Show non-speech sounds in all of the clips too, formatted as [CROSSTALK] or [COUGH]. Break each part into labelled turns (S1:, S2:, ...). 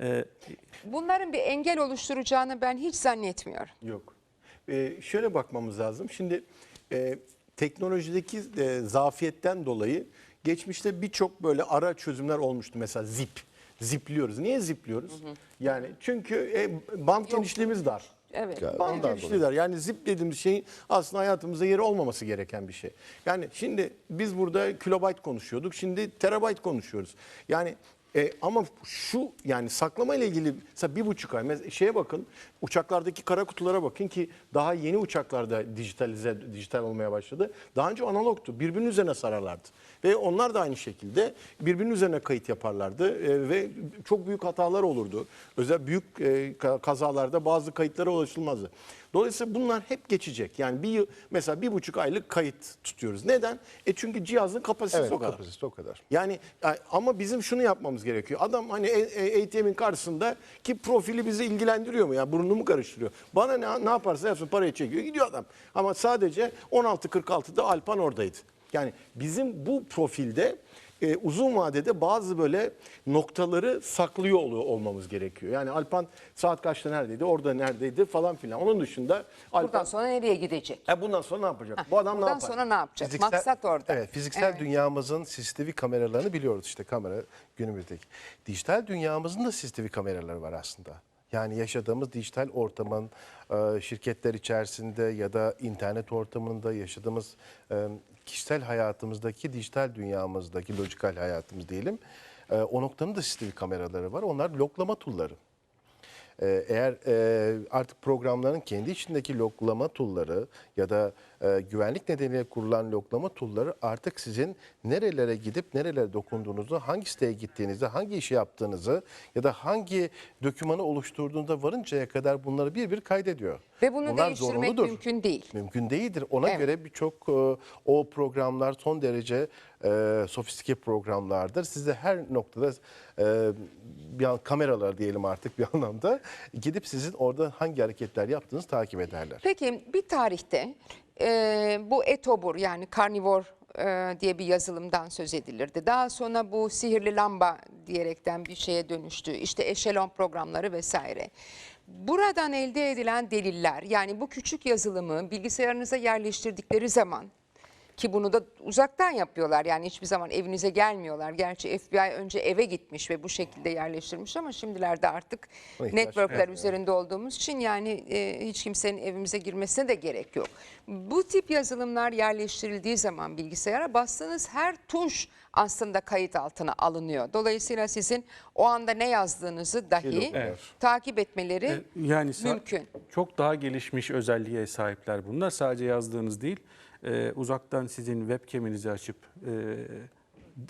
S1: E,
S2: Bunların bir engel oluşturacağını ben hiç zannetmiyorum.
S3: Yok. Ee, şöyle bakmamız lazım. Şimdi e, teknolojideki e, zafiyetten dolayı geçmişte birçok böyle ara çözümler olmuştu. Mesela zip. Zipliyoruz. Niye zipliyoruz? Yani çünkü e, band genişliğimiz dar.
S2: Evet.
S4: Ya,
S3: Band
S4: ondan
S3: genişliği dar. Yani zip dediğimiz şeyin aslında hayatımızda yeri olmaması gereken bir şey. Yani şimdi biz burada kilobayt konuşuyorduk. Şimdi terabayt konuşuyoruz. Yani e, ama şu yani saklama ile ilgili mesela bir buçuk ay şeye bakın uçaklardaki kara kutulara bakın ki daha yeni uçaklarda dijitalize dijital olmaya başladı. Daha önce analogtu. Birbirinin üzerine sararlardı. Ve onlar da aynı şekilde birbirinin üzerine kayıt yaparlardı e, ve çok büyük hatalar olurdu. Özel büyük e, ka- kazalarda bazı kayıtlara ulaşılmazdı. Dolayısıyla bunlar hep geçecek. Yani bir mesela bir buçuk aylık kayıt tutuyoruz. Neden? E çünkü cihazın kapasitesi
S4: Evet
S3: o kadar.
S4: kapasitesi o kadar.
S3: Yani ama bizim şunu yapmamız gerekiyor. Adam hani ATM'in karşısında ki profili bizi ilgilendiriyor mu? Ya burnunu mu karıştırıyor? Bana ne, ne yaparsa yapsın parayı çekiyor gidiyor adam. Ama sadece 16.46'da Alpan oradaydı. Yani bizim bu profilde e, uzun vadede bazı böyle noktaları saklıyor oluyor olmamız gerekiyor. Yani Alpan saat kaçta neredeydi, orada neredeydi falan filan. Onun dışında Alpan
S2: Buradan sonra nereye gidecek?
S3: E bundan sonra ne yapacak? Bu adam ne yapar?
S2: sonra ne yapacak?
S4: Fiziksel-
S2: Maksat orada.
S4: Evet, fiziksel dünyamızın CCTV kameralarını biliyoruz işte kamera günümüzdeki. Dijital dünyamızın da CCTV kameraları var aslında. Yani yaşadığımız dijital ortamın e, şirketler içerisinde ya da internet ortamında yaşadığımız e, kişisel hayatımızdaki dijital dünyamızdaki lojikal hayatımız diyelim. e, O noktanın da CCTV kameraları var. Onlar loklama tool'ları. Ee, Eğer artık programların kendi içindeki loklama tool'ları ya da e, güvenlik nedeniyle kurulan loklama tool'ları artık sizin nerelere gidip nerelere dokunduğunuzu, hangi siteye gittiğinizi, hangi işi yaptığınızı ya da hangi dokümanı oluşturduğunda varıncaya kadar bunları bir bir kaydediyor.
S2: Ve bunu
S4: Bunlar
S2: değiştirmek
S4: zorunludur.
S2: mümkün değil.
S4: Mümkün değildir. Ona
S2: Evet.
S4: göre birçok e, o programlar son derece e, sofistike programlardır. Size her noktada e, bir an, kameralar diyelim artık bir [LAUGHS] anlamda gidip sizin orada hangi hareketler yaptığınızı takip ederler.
S2: Peki bir tarihte e, bu etobur yani karnivor e, diye bir yazılımdan söz edilirdi. Daha sonra bu sihirli lamba diyerekten bir şeye dönüştü. İşte eşelon programları vesaire. Buradan elde edilen deliller yani bu küçük yazılımı bilgisayarınıza yerleştirdikleri zaman ki bunu da uzaktan yapıyorlar yani hiçbir zaman evinize gelmiyorlar. Gerçi FBI önce eve gitmiş ve bu şekilde yerleştirmiş ama şimdilerde artık networkler üzerinde olduğumuz için yani e, hiç kimsenin evimize girmesine de gerek yok. Bu tip yazılımlar yerleştirildiği zaman bilgisayara bastığınız her tuş aslında kayıt altına alınıyor. Dolayısıyla sizin o anda ne yazdığınızı dahi
S1: Evet.
S2: takip etmeleri
S1: E, Yani
S2: mümkün.
S1: Çok daha gelişmiş özelliğe sahipler bunlar. Sadece yazdığınız değil, e, uzaktan sizin webcam'inizi açıp e,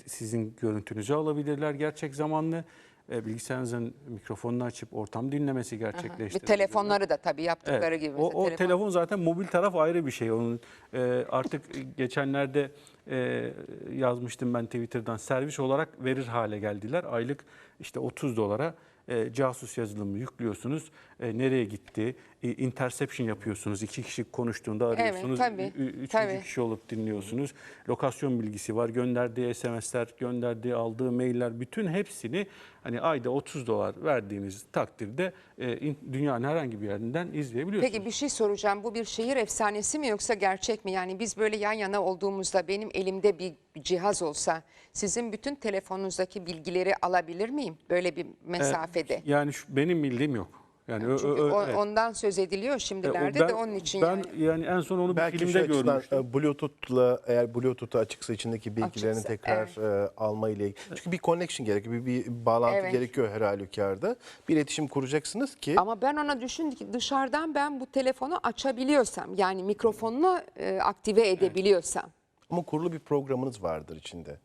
S1: sizin görüntünüzü alabilirler gerçek zamanlı. E, bilgisayarınızın mikrofonunu açıp ortam dinlemesi
S2: Ve
S1: gerçekleştirebilirler.
S2: telefonları da tabii yaptıkları
S1: Evet.
S2: gibi.
S1: O, o
S2: telefon-
S1: telefon zaten mobil taraf ayrı bir şey. Onun e, artık geçenlerde e, yazmıştım ben Twitter'dan servis olarak verir hale geldiler. Aylık işte 30 dolara e, casus yazılımı yüklüyorsunuz. E, nereye gitti? E, interception yapıyorsunuz. İki kişi konuştuğunda arıyorsunuz.
S2: tabii,
S1: Ü- ü- Üçüncü
S2: tabii.
S1: kişi olup dinliyorsunuz. Lokasyon bilgisi var. Gönderdiği SMS'ler, gönderdiği aldığı mailler bütün hepsini hani ayda 30 dolar verdiğiniz takdirde e, in- dünyanın herhangi bir yerinden izleyebiliyorsunuz.
S2: Peki bir şey soracağım. Bu bir şehir efsanesi mi yoksa gerçek mi? Yani biz böyle yan yana olduğumuzda benim elimde bir cihaz olsa sizin bütün telefonunuzdaki bilgileri alabilir miyim? Böyle bir mesafede.
S1: Yani şu, benim bildiğim yok. Yani ö-
S2: Çünkü
S1: ö-
S2: o-
S1: evet.
S2: ondan söz ediliyor
S1: E, o
S2: şimdilerde
S1: ben-
S2: de onun için
S1: ben
S2: yani.
S1: yani en son onu bir
S4: Belki
S1: filmde
S4: şu açıdan
S1: görmüştüm.
S4: e, Bluetooth'la eğer Bluetooth'u açıksa içindeki bilgilerini
S2: Açıksa,
S4: tekrar e, alma ile ilgili. Çünkü bir connection gerekiyor, bir, bir bağlantı
S2: Evet.
S4: gerekiyor her halükarda. Bir iletişim kuracaksınız ki
S2: Ama ben ona düşündüm ki dışarıdan ben bu telefonu açabiliyorsam yani mikrofonunu e, aktive edebiliyorsam.
S4: ama kurulu bir programınız vardır içinde.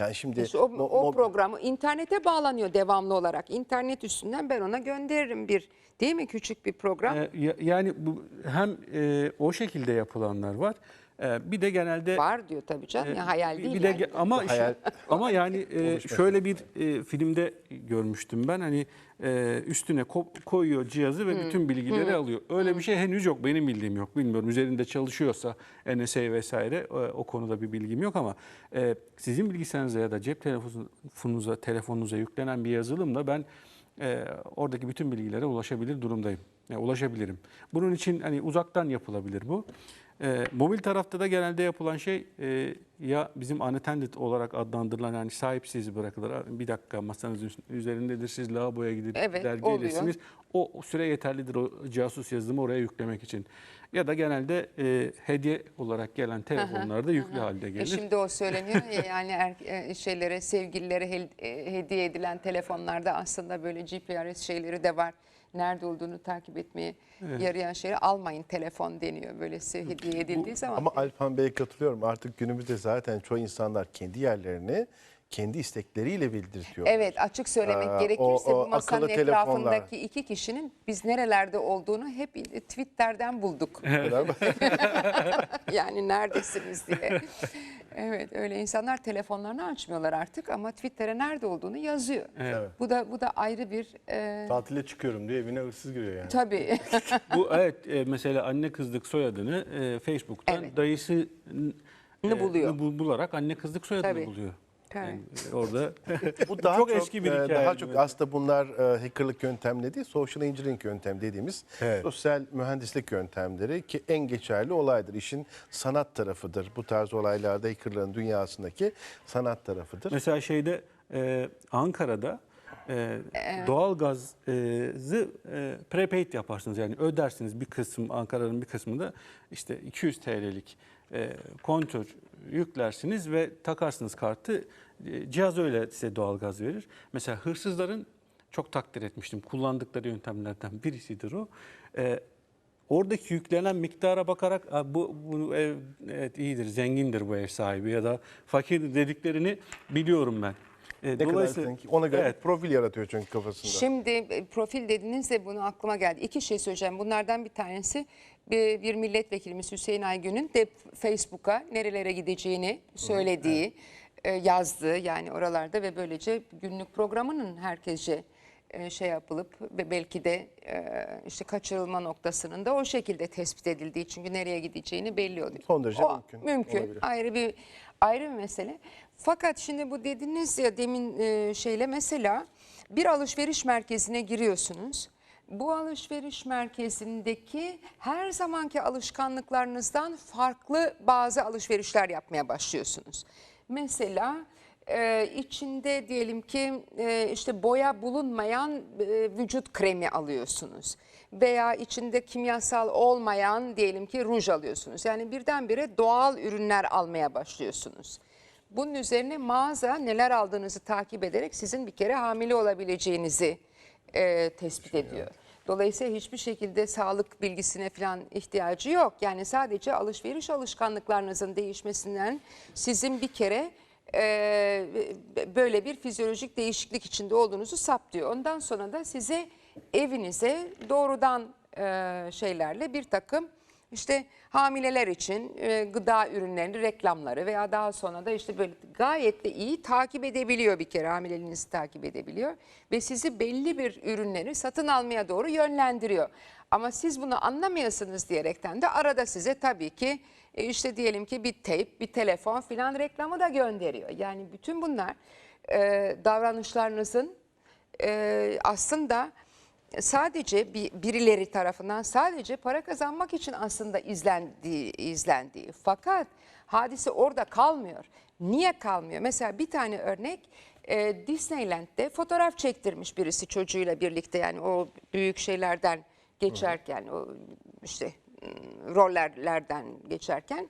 S4: Yani şimdi
S2: İşte o, o programı internete bağlanıyor devamlı olarak. İnternet üstünden ben ona gönderirim bir değil mi küçük bir program.
S1: E, ya- yani bu hem e, o şekilde yapılanlar var. E, bir de genelde
S2: Var diyor tabii canım. ya hayal değil
S1: bir de
S2: yani.
S1: ge- ama
S4: hayal-
S1: ama yani e, şöyle bir e, filmde görmüştüm ben hani e, üstüne ko- koyuyor cihazı ve bütün bilgileri alıyor. Öyle bir şey henüz yok benim bildiğim yok bilmiyorum üzerinde çalışıyorsa NSA vesaire e, o konuda bir bilgim yok ama e, sizin bilgisayarınıza ya da cep telefonunuza telefonunuza yüklenen bir yazılımla ben e, oradaki bütün bilgilere ulaşabilir durumdayım. Yani ulaşabilirim. Bunun için hani uzaktan yapılabilir bu. E, mobil tarafta da genelde yapılan şey e, ya bizim unattended olarak adlandırılan yani sahipsiz bırakılır. Bir dakika masanızın üzerindedir siz lavaboya gidip
S2: Evet,
S1: dergi
S2: oluyor.
S1: ilesiniz. O süre yeterlidir o casus yazılımı oraya yüklemek için. Ya da genelde e, hediye olarak gelen telefonlarda yüklü halde
S2: E
S1: gelir.
S2: şimdi o söyleniyor ya [LAUGHS] yani er, e, şeylere sevgililere hel- e, hediye edilen telefonlarda aslında böyle GPRS şeyleri de var. Nerede olduğunu takip etmeye yarayan şeyleri almayın telefon deniyor böyle size hediye edildiği zaman.
S4: Ama Alpan Bey'e katılıyorum. Artık günümüzde zaten çoğu insanlar kendi yerlerini kendi istekleriyle bildirtiyor.
S2: Evet açık söylemek
S4: Aa,
S2: gerekirse
S4: o- o
S2: bu masanın
S4: telefonlar.
S2: etrafındaki iki kişinin biz nerelerde olduğunu hep Twitter'den bulduk. [LAUGHS] yani neredesiniz diye. Evet öyle insanlar telefonlarını açmıyorlar artık ama Twitter'e nerede olduğunu yazıyor.
S1: Evet.
S2: Bu da bu da ayrı bir e,
S3: Tatile çıkıyorum diye evine hırsız giriyor yani.
S2: tabii. [LAUGHS]
S1: Bu evet e, mesela anne kızlık soyadını e, Facebook'tan
S2: Evet.
S1: dayısı
S2: Ne buluyor.
S1: bu- bularak anne kızlık soyadını
S2: Tabii.
S1: buluyor. Yani e, orada [LAUGHS]
S4: Bu [LAUGHS] daha
S1: çok
S4: çok,
S1: eski bir
S4: e,
S1: hikaye.
S4: Daha çok aslında bunlar e, hackerlık yöntemleri değil, social engineering yöntem dediğimiz
S3: Evet.
S4: sosyal mühendislik yöntemleri ki en geçerli olaydır. İşin sanat tarafıdır. Bu tarz olaylarda hackerların dünyasındaki sanat tarafıdır.
S1: Mesela şeyde e, Ankara'da e, doğalgazı e, prepaid yaparsınız yani ödersiniz bir kısım Ankara'nın bir kısmında işte 200 TL'lik e, kontör yüklersiniz ve takarsınız kartı cihaz öyle size doğalgaz verir. Mesela hırsızların çok takdir etmiştim kullandıkları yöntemlerden birisidir o. E, Oradaki yüklenen miktara bakarak "Aa, bu, bu ev evet, iyidir, zengindir bu ev sahibi ya da fakir dediklerini biliyorum ben. E,
S4: Ne kadar zengin. Ona göre
S1: Evet.
S4: profil yaratıyor çünkü kafasında.
S2: Şimdi e, profil dediniz de bunu aklıma geldi. İki şey söyleyeceğim. Bunlardan bir tanesi bir, bir milletvekilimiz Hüseyin Aygün'ün de Facebook'a nerelere gideceğini söylediği, e, yazdığı yani oralarda ve böylece günlük programının herkesce e, şey yapılıp ve belki de e, işte kaçırılma noktasının da o şekilde tespit edildiği çünkü nereye gideceğini belli oluyor.
S4: Son derece
S2: O
S4: mümkün,
S2: Mümkün.
S4: olabilir.
S2: Ayrı bir ayrı bir mesele. Fakat şimdi bu dediniz ya demin e, şeyle mesela bir alışveriş merkezine giriyorsunuz. Bu alışveriş merkezindeki her zamanki alışkanlıklarınızdan farklı bazı alışverişler yapmaya başlıyorsunuz. Mesela e, içinde diyelim ki e, işte boya bulunmayan e, vücut kremi alıyorsunuz veya içinde kimyasal olmayan diyelim ki ruj alıyorsunuz. Yani birdenbire doğal ürünler almaya başlıyorsunuz. Bunun üzerine mağaza neler aldığınızı takip ederek sizin bir kere hamile olabileceğinizi e, tespit ediyor. Dolayısıyla hiçbir şekilde sağlık bilgisine falan ihtiyacı yok. Yani sadece alışveriş alışkanlıklarınızın değişmesinden sizin bir kere e, böyle bir fizyolojik değişiklik içinde olduğunuzu saptıyor. Ondan sonra da size evinize doğrudan e, şeylerle bir takım işte hamileler için e, gıda ürünlerini reklamları veya daha sonra da işte böyle gayet de iyi takip edebiliyor bir kere hamileliğinizi takip edebiliyor ve sizi belli bir ürünleri satın almaya doğru yönlendiriyor. Ama siz bunu anlamıyorsunuz diyerekten de arada size tabii ki e, işte diyelim ki bir teyp, bir telefon filan reklamı da gönderiyor. Yani bütün bunlar e, davranışlarınızın e, aslında sadece bir, birileri tarafından sadece para kazanmak için aslında izlendiği, izlendiği. Fakat hadise orada kalmıyor. Niye kalmıyor? Mesela bir tane örnek e, Disneyland'de fotoğraf çektirmiş birisi çocuğuyla birlikte yani o büyük şeylerden geçerken o işte ım, rollerlerden geçerken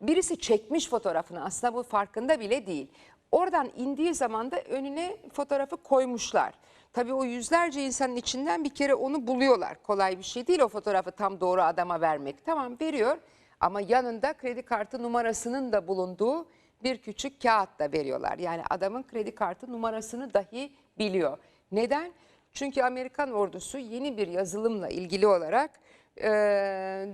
S2: birisi çekmiş fotoğrafını aslında bu farkında bile değil. Oradan indiği zaman da önüne fotoğrafı koymuşlar. Tabii o yüzlerce insanın içinden bir kere onu buluyorlar. Kolay bir şey değil o fotoğrafı tam doğru adama vermek. Tamam veriyor ama yanında kredi kartı numarasının da bulunduğu bir küçük kağıt da veriyorlar. Yani adamın kredi kartı numarasını dahi biliyor. Neden? Çünkü Amerikan ordusu yeni bir yazılımla ilgili olarak e,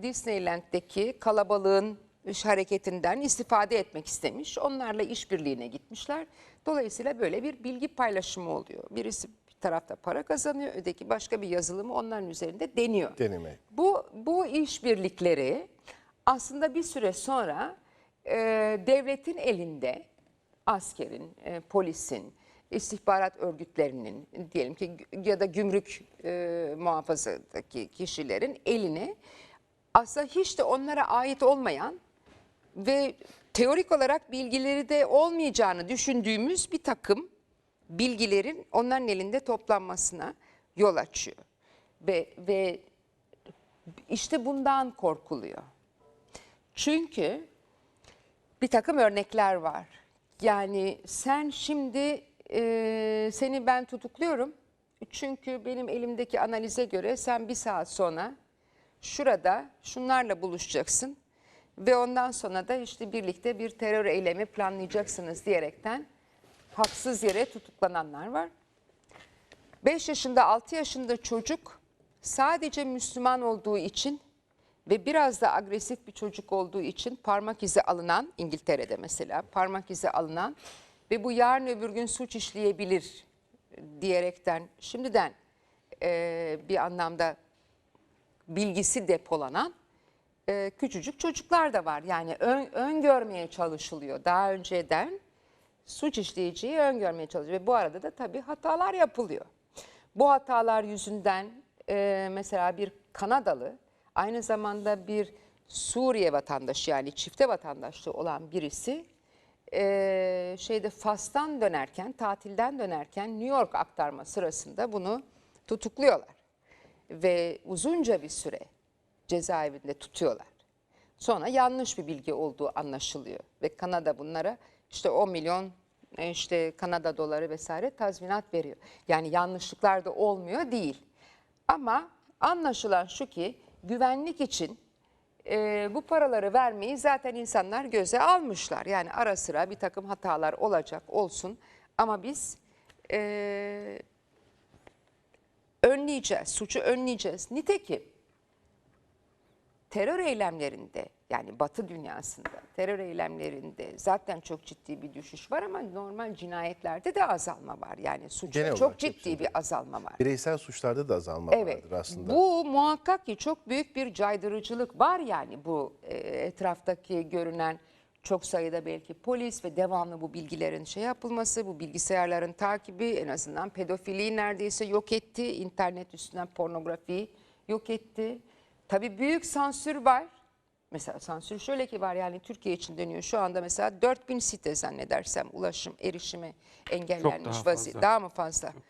S2: Disneyland'deki kalabalığın iş hareketinden istifade etmek istemiş. Onlarla işbirliğine gitmişler. Dolayısıyla böyle bir bilgi paylaşımı oluyor. Birisi bir tarafta para kazanıyor, öteki başka bir yazılımı onların üzerinde deniyor.
S4: Deneme.
S2: Bu bu işbirlikleri aslında bir süre sonra e, devletin elinde askerin, e, polisin istihbarat örgütlerinin diyelim ki ya da gümrük e, muhafazadaki kişilerin eline aslında hiç de onlara ait olmayan ve teorik olarak bilgileri de olmayacağını düşündüğümüz bir takım bilgilerin onların elinde toplanmasına yol açıyor. Ve, ve işte bundan korkuluyor. Çünkü bir takım örnekler var. Yani sen şimdi e, seni ben tutukluyorum. Çünkü benim elimdeki analize göre sen bir saat sonra şurada şunlarla buluşacaksın ve ondan sonra da işte birlikte bir terör eylemi planlayacaksınız diyerekten haksız yere tutuklananlar var. 5 yaşında 6 yaşında çocuk sadece Müslüman olduğu için ve biraz da agresif bir çocuk olduğu için parmak izi alınan İngiltere'de mesela parmak izi alınan ve bu yarın öbür gün suç işleyebilir diyerekten şimdiden eee, bir anlamda bilgisi depolanan e, küçücük çocuklar da var. Yani ön, öngörmeye çalışılıyor. Daha önceden suç işleyiciyi öngörmeye çalışılıyor. Ve bu arada da tabii hatalar yapılıyor. Bu hatalar yüzünden e, mesela bir Kanadalı aynı zamanda bir Suriye vatandaşı yani çifte vatandaşlığı olan birisi e, şeyde Fas'tan dönerken, tatilden dönerken New York aktarma sırasında bunu tutukluyorlar ve uzunca bir süre cezaevinde tutuyorlar. Sonra yanlış bir bilgi olduğu anlaşılıyor ve Kanada bunlara işte 10 milyon e, işte Kanada doları vesaire tazminat veriyor. Yani yanlışlıklar da olmuyor değil. Ama anlaşılan şu ki güvenlik için e, bu paraları vermeyi zaten insanlar göze almışlar. Yani ara sıra bir takım hatalar olacak olsun ama biz e, önleyeceğiz, suçu önleyeceğiz. Nitekim terör eylemlerinde yani Batı dünyasında terör eylemlerinde zaten çok ciddi bir düşüş var ama normal cinayetlerde de azalma var. Yani suçta
S4: Genel
S2: çok
S4: olarak
S2: ciddi
S4: hepsinde.
S2: bir azalma var.
S4: Bireysel suçlarda da azalma
S2: Evet.
S4: vardır aslında.
S2: Bu muhakkak ki çok büyük bir caydırıcılık var yani bu e, etraftaki görünen çok sayıda belki polis ve devamlı bu bilgilerin şey yapılması, bu bilgisayarların takibi en azından pedofiliyi neredeyse yok etti. internet üstünden pornografiyi yok etti. Tabii büyük sansür var. Mesela sansür şöyle ki var yani Türkiye için dönüyor. Şu anda mesela 4000 site zannedersem ulaşım, erişime engellenmiş
S1: daha
S2: vaziyette.
S1: fazla.
S2: Daha mı fazla?